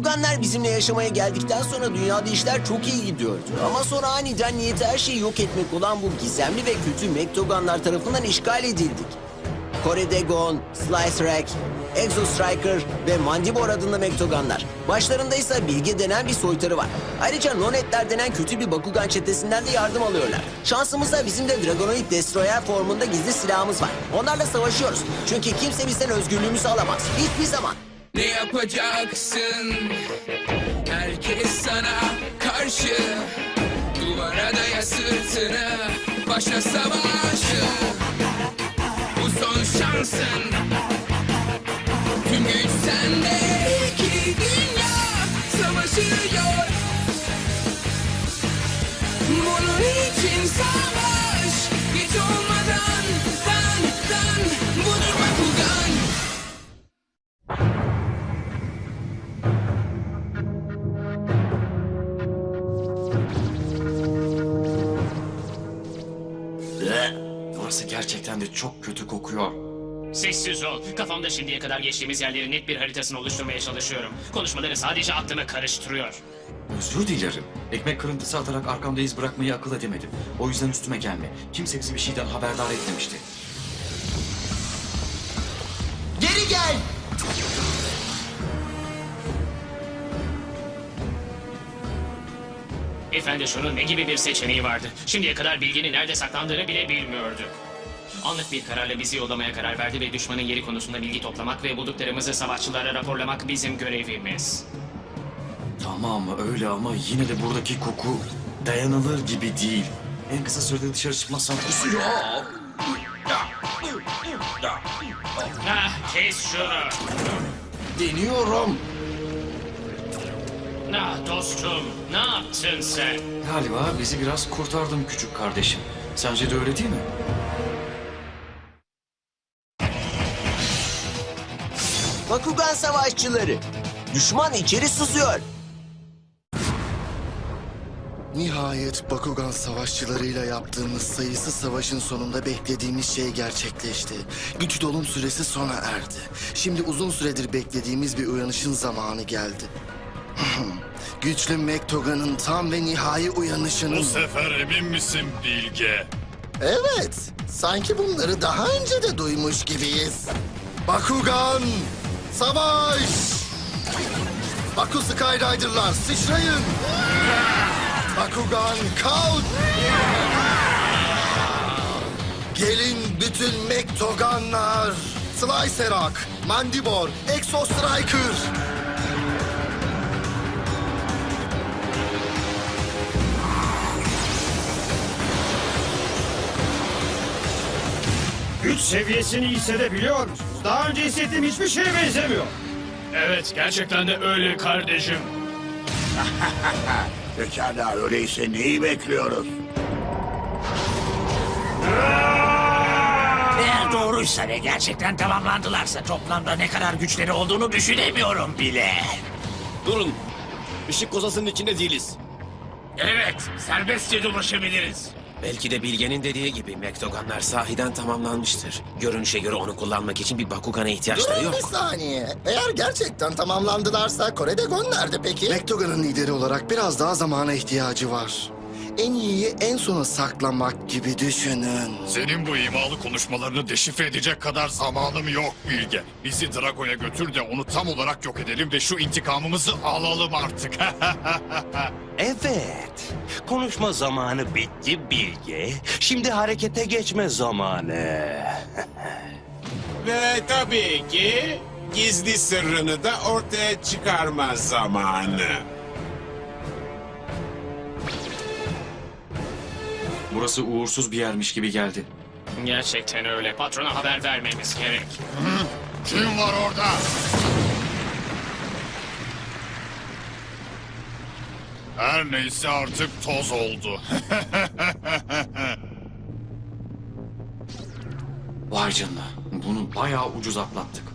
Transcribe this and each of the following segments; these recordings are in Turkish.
Bakuganlar bizimle yaşamaya geldikten sonra dünyada işler çok iyi gidiyordu. Ama sonra aniden niyeti her şeyi yok etmek olan bu gizemli ve kötü Mektoganlar tarafından işgal edildik. Koredegon, Slice Rack, Exo Striker ve Mandibor adında Mektoganlar. Başlarında ise Bilge denen bir soytarı var. Ayrıca Nonetler denen kötü bir Bakugan çetesinden de yardım alıyorlar. Şansımızsa bizim de Dragonoid Destroyer formunda gizli silahımız var. Onlarla savaşıyoruz. Çünkü kimse bizden özgürlüğümüzü alamaz. Hiçbir zaman. Ne yapacaksın? Herkes sana karşı. Duvara daya sırtını Başla savaşı. Bu son şansın Sessiz ol. Kafamda şimdiye kadar geçtiğimiz yerlerin net bir haritasını oluşturmaya çalışıyorum. Konuşmaları sadece aklımı karıştırıyor. Özür dilerim. Ekmek kırıntısı atarak arkamda iz bırakmayı akıl edemedim. O yüzden üstüme gelme. Kimse bizi bir şeyden haberdar etmemişti. Geri gel! Efendi şunun ne gibi bir seçeneği vardı? Şimdiye kadar bilginin nerede saklandığını bile bilmiyorduk. Anlık bir kararla bizi yollamaya karar verdi ve düşmanın yeri konusunda bilgi toplamak ve bulduklarımızı savaşçılara raporlamak bizim görevimiz. Tamam öyle ama yine de buradaki koku dayanılır gibi değil. En kısa sürede dışarı çıkmazsam kusuyor. Ah kes şunu. Deniyorum. Ah dostum ne yaptın sen? Galiba bizi biraz kurtardın küçük kardeşim. Sence de öyle değil mi? Bakugan savaşçıları. Düşman içeri sızıyor. Nihayet Bakugan savaşçılarıyla yaptığımız sayısız savaşın sonunda beklediğimiz şey gerçekleşti. Güç dolum süresi sona erdi. Şimdi uzun süredir beklediğimiz bir uyanışın zamanı geldi. Güçlü Mektogan'ın tam ve nihai uyanışının... Bu sefer emin misin Bilge? Evet, sanki bunları daha önce de duymuş gibiyiz. Bakugan, savaş! Baku Skyrider'lar sıçrayın! Bakugan kalk! Gelin bütün Mektoganlar! Slicerak, Mandibor, Exo Striker! Güç seviyesini hissedebiliyor musunuz? Daha önce hissettiğim hiçbir şeye benzemiyor. Evet gerçekten de öyle kardeşim. Pekala öyleyse neyi bekliyoruz? Eğer doğruysa ve gerçekten tamamlandılarsa toplamda ne kadar güçleri olduğunu düşünemiyorum bile. Durun. Işık kozasının içinde değiliz. Evet, serbestçe dolaşabiliriz. Belki de Bilge'nin dediği gibi Mektoganlar sahiden tamamlanmıştır. Görünüşe göre onu kullanmak için bir Bakugan'a ihtiyaçları Durun bir yok. saniye. Eğer gerçekten tamamlandılarsa Koredegon nerede peki? Mektogan'ın lideri olarak biraz daha zamana ihtiyacı var. En iyiyi en sona saklamak gibi düşünün. Senin bu imalı konuşmalarını deşifre edecek kadar zamanım yok Bilge. Bizi Drago'ya götür de onu tam olarak yok edelim ve şu intikamımızı alalım artık. Evet. Konuşma zamanı bitti Bilge. Şimdi harekete geçme zamanı. Ve tabii ki gizli sırrını da ortaya çıkarma zamanı. Burası uğursuz bir yermiş gibi geldi. Gerçekten öyle. Patrona haber vermemiz gerek. Kim var orada? Her neyse artık toz oldu. Vay canına. Bunu bayağı ucuz atlattık.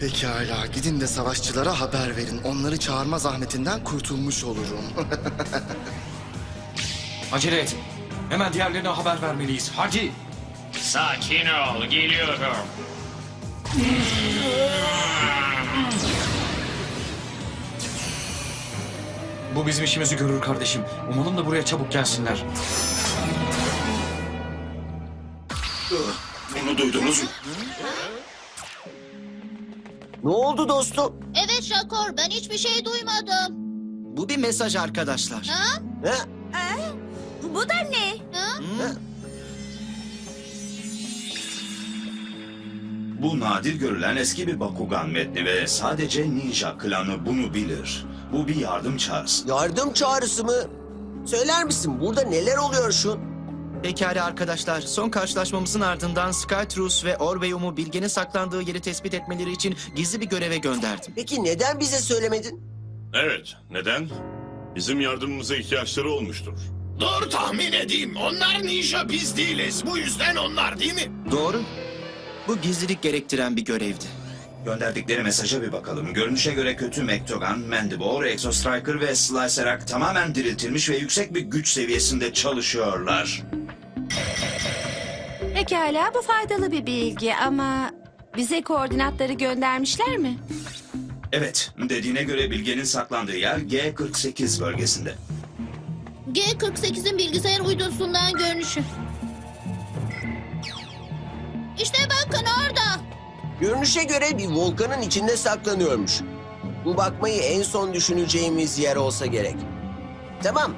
Pekala gidin de savaşçılara haber verin. Onları çağırma zahmetinden kurtulmuş olurum. Acele et. Hemen diğerlerine haber vermeliyiz. Hadi. Sakin ol geliyorum. Bu bizim işimizi görür kardeşim. Umalım da buraya çabuk gelsinler. Bunu duydunuz mu? Ne oldu dostum? Evet Şakor ben hiçbir şey duymadım. Bu bir mesaj arkadaşlar. Ha? Ha? Bu da ne? Ha? Bu nadir görülen eski bir Bakugan metni ve sadece Ninja klanı bunu bilir. Bu bir yardım çağrısı. Yardım çağrısı mı? Söyler misin burada neler oluyor şu? Pekala arkadaşlar, son karşılaşmamızın ardından Skytrus ve Orbeum'u bilgenin saklandığı yeri tespit etmeleri için gizli bir göreve gönderdim. Peki neden bize söylemedin? Evet, neden? Bizim yardımımıza ihtiyaçları olmuştur. Doğru tahmin edeyim. Onlar ninja biz değiliz. Bu yüzden onlar değil mi? Doğru. Bu gizlilik gerektiren bir görevdi. Gönderdikleri mesaja bir bakalım. Görünüşe göre kötü Mektogan, Mandible, Exostriker ve Slicerak tamamen diriltilmiş ve yüksek bir güç seviyesinde çalışıyorlar. Pekala bu faydalı bir bilgi ama bize koordinatları göndermişler mi? Evet, dediğine göre bilgenin saklandığı yer G48 bölgesinde. G48'in bilgisayar uydusundan görünüşü. İşte bakın orada. Görünüşe göre bir volkanın içinde saklanıyormuş. Bu bakmayı en son düşüneceğimiz yer olsa gerek. Tamam.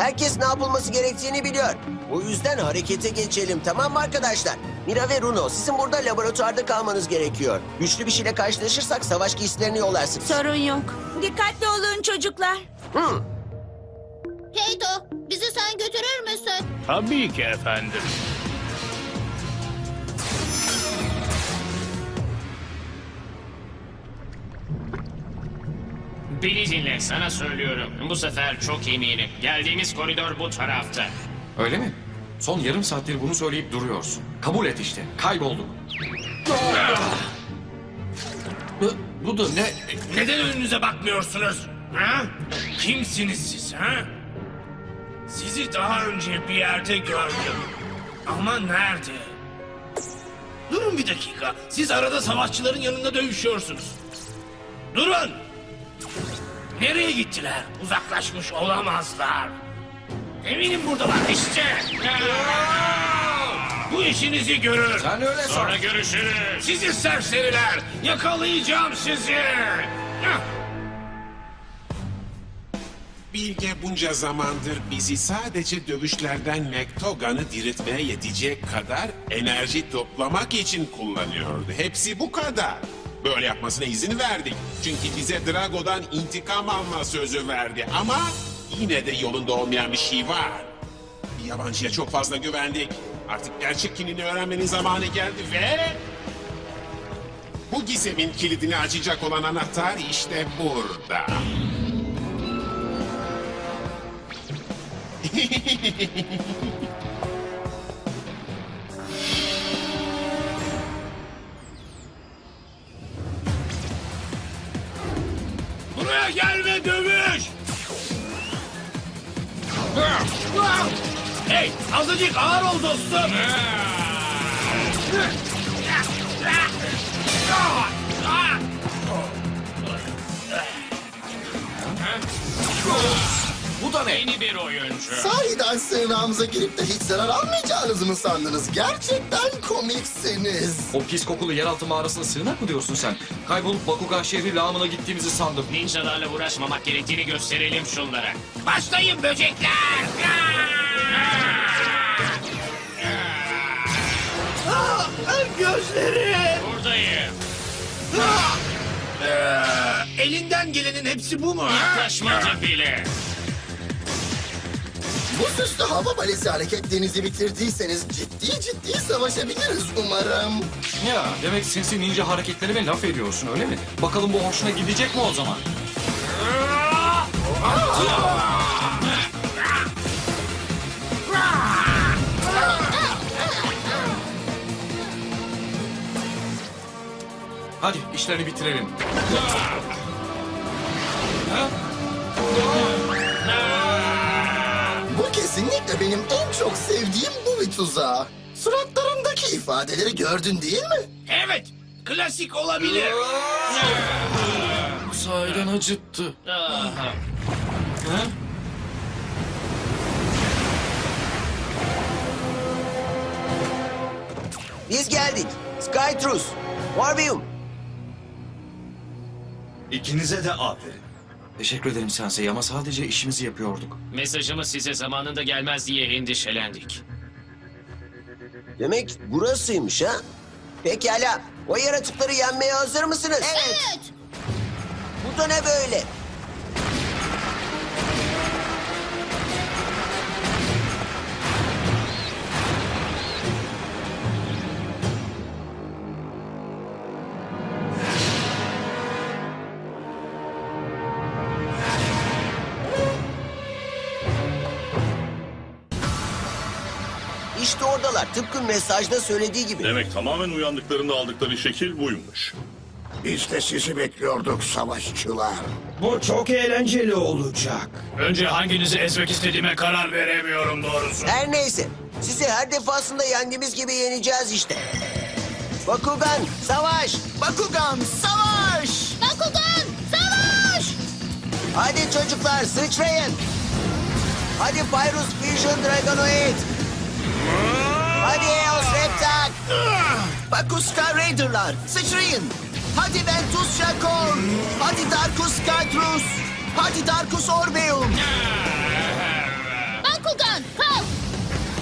Herkes ne yapılması gerektiğini biliyor. O yüzden harekete geçelim tamam mı arkadaşlar? Mira ve Runo sizin burada laboratuvarda kalmanız gerekiyor. Güçlü bir şeyle karşılaşırsak savaş giysilerini yollarsınız. Sorun yok. Dikkatli olun çocuklar. Hı. Keito bizi sen götürür müsün? Tabii ki efendim. Beni dinle sana söylüyorum. Bu sefer çok eminim. Geldiğimiz koridor bu tarafta. Öyle mi? Son yarım saattir bunu söyleyip duruyorsun. Kabul et işte. Kaybolduk. Bu, bu da ne? Neden önünüze bakmıyorsunuz? Ha? Kimsiniz siz ha? Sizi daha önce bir yerde gördüm. Ama nerede? Durun bir dakika. Siz arada savaşçıların yanında dövüşüyorsunuz. Durun! Nereye gittiler? Uzaklaşmış olamazlar. Eminim buradalar işte. Bu işinizi görür. Sen öyle san. Sonra görüşürüz. Sizi serseriler! Yakalayacağım sizi! Hah! Bilge bunca zamandır bizi sadece dövüşlerden Mektogan'ı diriltmeye yetecek kadar enerji toplamak için kullanıyordu. Hepsi bu kadar. Böyle yapmasına izin verdik. Çünkü bize Drago'dan intikam alma sözü verdi. Ama yine de yolunda olmayan bir şey var. Bir yabancıya çok fazla güvendik. Artık gerçek kimliğini öğrenmenin zamanı geldi ve... Bu gizemin kilidini açacak olan anahtar işte burada. Buraya gel dövüş! Hey, azıcık ağır ol dostum. Bu da ne? Yeni bir oyuncu. Sahiden sığınağımıza girip de hiç zarar almayacağınızı mı sandınız? Gerçekten komiksiniz. O pis kokulu yeraltı mağarasına sığınak mı diyorsun sen? Kaybolup Bakugan şehri lağımına gittiğimizi sandım. Ninjalarla uğraşmamak gerektiğini gösterelim şunlara. Başlayın böcekler! Gözleri! Buradayım. Elinden gelenin hepsi bu mu? ha? Yaklaşmadı bile. Bu süslü hava balesi hareketlerinizi bitirdiyseniz ciddi ciddi savaşabiliriz umarım. Ya demek sinsi ninja hareketlerime laf ediyorsun öyle mi? Bakalım bu hoşuna gidecek mi o zaman? Hadi işlerini bitirelim. Bu kesinlikle benim en çok sevdiğim bu bir tuzağı. Suratlarındaki ifadeleri gördün değil mi? Evet, klasik olabilir. Sahiden acıttı. Biz geldik. Skytrus, Warvium. İkinize de aferin. Teşekkür ederim Sensei ama sadece işimizi yapıyorduk. Mesajımız size zamanında gelmez diye endişelendik. Demek burasıymış ha? Pekala. O yaratıkları yenmeye hazır mısınız? Evet. Bu da ne böyle? Oradalar. Tıpkı mesajda söylediği gibi. Demek tamamen uyandıklarında aldıkları şekil buymuş. Biz de sizi bekliyorduk savaşçılar. Bu çok eğlenceli olacak. Önce hanginizi ezmek istediğime karar veremiyorum doğrusu. Her neyse. Sizi her defasında yendiğimiz gibi yeneceğiz işte. Bakugan, savaş! Bakugan savaş! Bakugan savaş. Hadi çocuklar sıçrayın. Hadi Pyrus Fusion Dragonoid. Hadi Eos Reptak. Bakuska Raider'lar sıçrayın! Hadi Ventus Jakor! Hadi Darkus Skytrus! Hadi Darkus Orbeum! Bakugan kalk.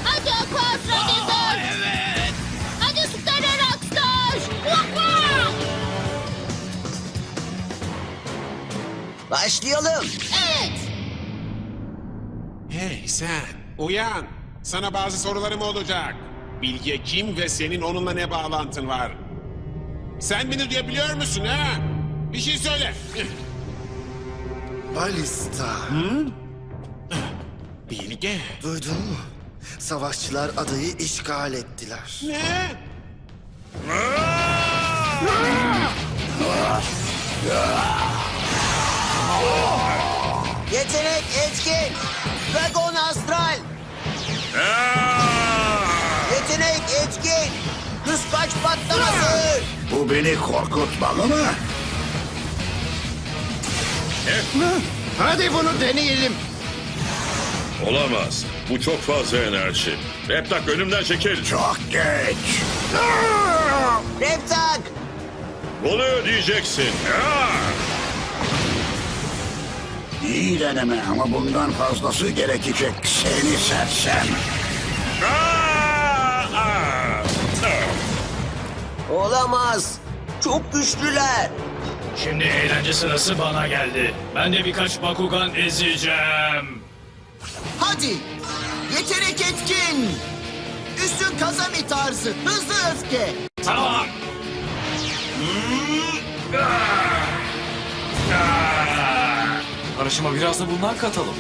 Hadi Aquas. Evet. Hadi Stereo Rockstar. Başlayalım. Evet. Hey sen, uyan. Sana bazı sorularım olacak. Bilge kim ve senin onunla ne bağlantın var? Sen beni duyabiliyor musun ha? Bir şey söyle. Balista. Bilge. Duydun mu? Savaşçılar adayı işgal ettiler. Ne? Yetenek etkin. Dragon Astral. Kıskaç patlaması. Bu beni korkutmalı mı? Hadi bunu deneyelim. Olamaz. Bu çok fazla enerji. Reptak önümden çekil. Çok geç. Reptak. Bunu ödeyeceksin. İyi deneme ama bundan fazlası gerekecek seni sersem. Olamaz. Çok güçlüler. Şimdi eğlence sırası bana geldi. Ben de birkaç Bakugan ezeceğim. Hadi! Yetenek etkin! Üstün kazami tarzı, hızlı öfke! Tamam. Karışıma biraz da bundan katalım.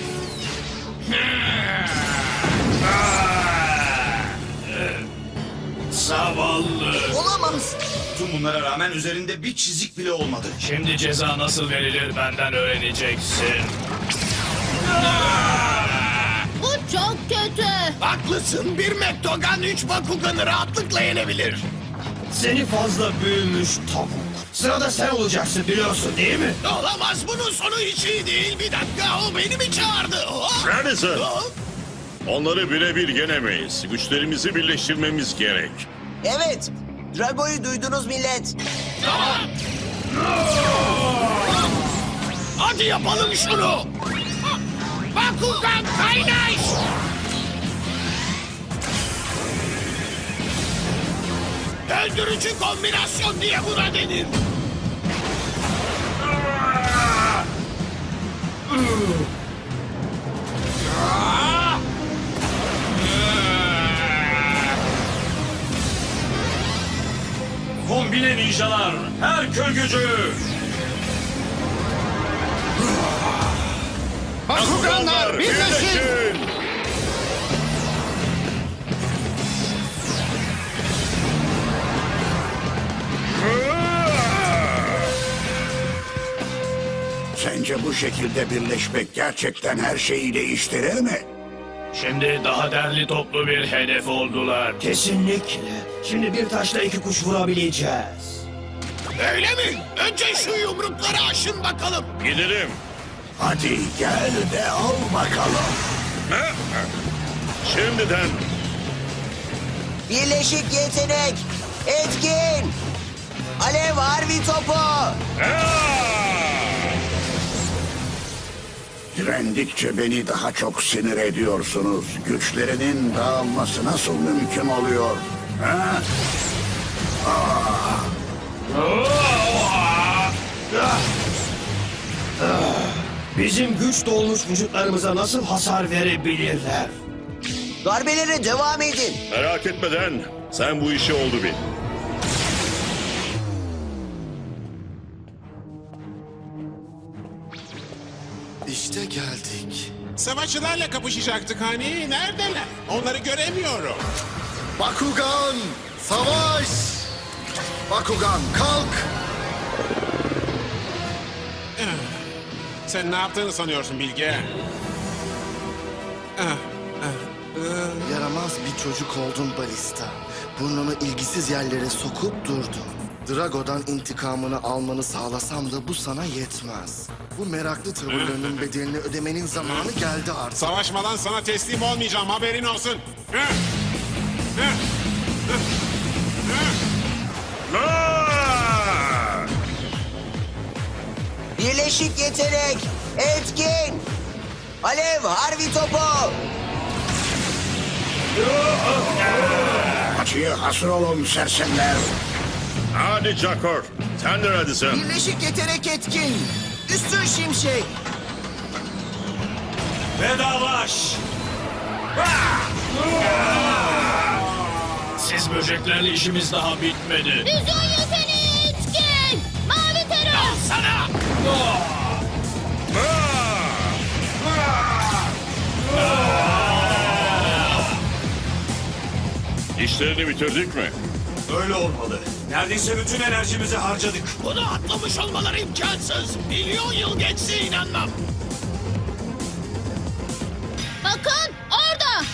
Zavallı. Olamaz! Tüm bunlara rağmen üzerinde bir çizik bile olmadı. Şimdi ceza nasıl verilir benden öğreneceksin. Bu çok kötü. Haklısın. Bir Mektogan 3 Bakugan'ı rahatlıkla yenebilir. Seni fazla büyümüş tavuk. Sırada sen olacaksın biliyorsun değil mi? Olamaz. Bunun sonu hiç iyi değil. Bir dakika. O beni mi çağırdı? Oh! Neredesin? Oh! Onları birebir yenemeyiz. Güçlerimizi birleştirmemiz gerek. Evet. Drago'yu duydunuz millet. Hadi yapalım şunu. Bakugan kaynaş. Öldürücü kombinasyon diye buna denir. Kombine ninjalar, her kör gücü. Bakuganlar birleşin! Sence bu şekilde birleşmek gerçekten her şeyi değiştirir mi? Şimdi daha derli toplu bir hedef oldular. Kesinlikle. Şimdi bir taşla iki kuş vurabileceğiz. Öyle mi? Önce şu yumrukları aşın bakalım. Gidelim. Hadi gel de al bakalım. Şimdiden. Birleşik yetenek. Etkin. Alev harbi topu. Direndikçe beni daha çok sinir ediyorsunuz. Güçlerinin dağılması nasıl mümkün oluyor? Ha? Bizim güç dolmuş vücutlarımıza nasıl hasar verebilirler? Darbelere devam edin. Merak etmeden sen bu işi oldu bil. Savaşçılarla kapışacaktık hani. Neredeler? Onları göremiyorum. Bakugan, savaş! Bakugan, kalk! Sen ne yaptığını sanıyorsun Bilge? Ah, Yaramaz bir çocuk oldun balista. Burnunu ilgisiz yerlere sokup durdun. Drago'dan intikamını almanı sağlasam da bu sana yetmez. Bu meraklı tavırlarının bedelini ödemenin zamanı geldi artık. Savaşmadan sana teslim olmayacağım haberin olsun. Birleşik yetenek. Etkin. Alev harbi topu. Açıya hasır olun sersemler. Hadi Jakor. Sen de hadi sen. Birleşik yetenek etkin. Üstün şimşek. Vedalaş! Siz böceklerle işimiz daha bitmedi. Füzyon yeteneği etkin. Mavi terör. Sana! İşlerini bitirdik mi? Öyle olmalı. Neredeyse bütün enerjimizi harcadık. Bunu atlamış olmaları imkansız. Milyon yıl geçse inanmam. Bakın orada.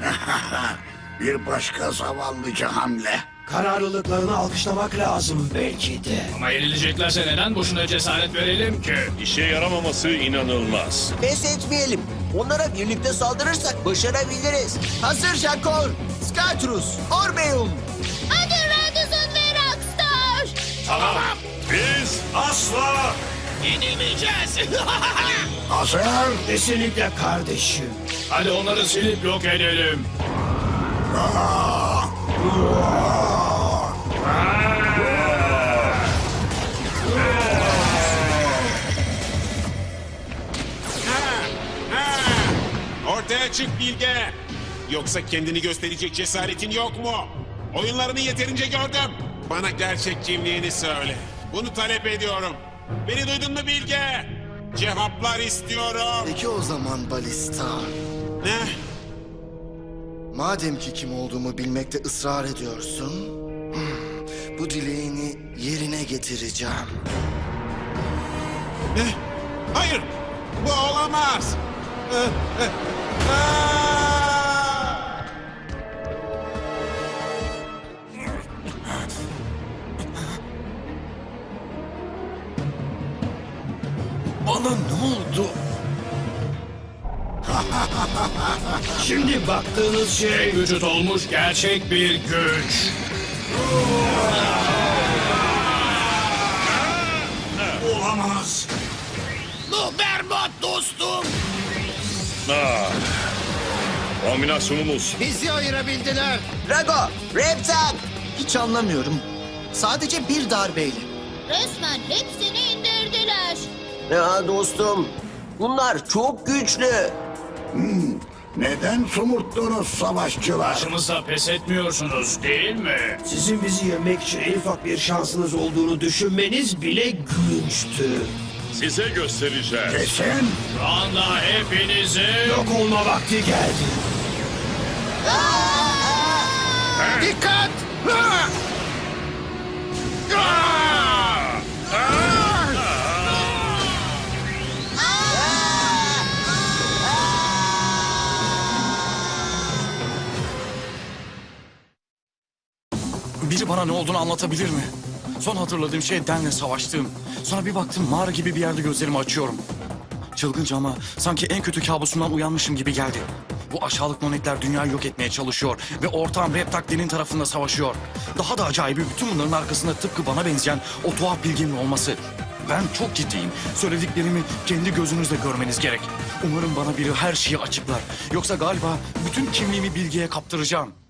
Bir başka zavallıca hamle. Kararlılıklarını alkışlamak lazım belki de. Ama yenileceklerse neden boşuna cesaret verelim ki? İşe yaramaması inanılmaz. Pes etmeyelim. Onlara birlikte saldırırsak başarabiliriz. Hazır Jakor. Skytrus. Orbeum. Hadi Radisson ve Rockstar. Tamam. Biz Asla yenilmeyeceğiz. Hazır. Kesinlikle kardeşim. Hadi onları silip yok edelim. Ortaya çık Bilge. Yoksa kendini gösterecek cesaretin yok mu? Oyunlarını yeterince gördüm. Bana gerçek kimliğini söyle. Bunu talep ediyorum. Beni duydun mu Bilge? Cevaplar istiyorum. Peki o zaman balista. Ne? Madem ki kim olduğumu bilmekte ısrar ediyorsun... hmm, Bu dileğini yerine getireceğim. Ne? Hayır. Bu olamaz. Ee, e, aa! Oldu? Şimdi baktığınız şey... Vücut olmuş gerçek bir güç. Olamaz. Bu berbat dostum. Ah. Kombinasyonumuz. Bizi ayırabildiler. Drago. Reptak. Hiç anlamıyorum. Sadece bir darbeyle. Resmen hepsini indirdiler. Ya dostum. Bunlar çok güçlü. Neden somurttunuz savaşçılar? Karşımızda pes etmiyorsunuz değil mi? Sizin bizi yenmek için en ufak bir şansınız olduğunu düşünmeniz bile gülünçtü. Size göstereceğiz. Kesin. Şu anda hepinizi... Yok olma vakti geldi. Dikkat! Biri bana ne olduğunu anlatabilir mi? Son hatırladığım şey Den'le savaştığım. Sonra bir baktım mağara gibi bir yerde gözlerimi açıyorum. Çılgınca ama sanki en kötü kabusumdan uyanmışım gibi geldi. Bu aşağılık monetler dünyayı yok etmeye çalışıyor ve ortağım Reptak Den'in tarafında savaşıyor. Daha da acayibi bütün bunların arkasında tıpkı bana benzeyen o tuhaf bilginin olması. Ben çok ciddiyim. Söylediklerimi kendi gözünüzle görmeniz gerek. Umarım bana biri her şeyi açıklar. Yoksa galiba bütün kimliğimi bilgiye kaptıracağım.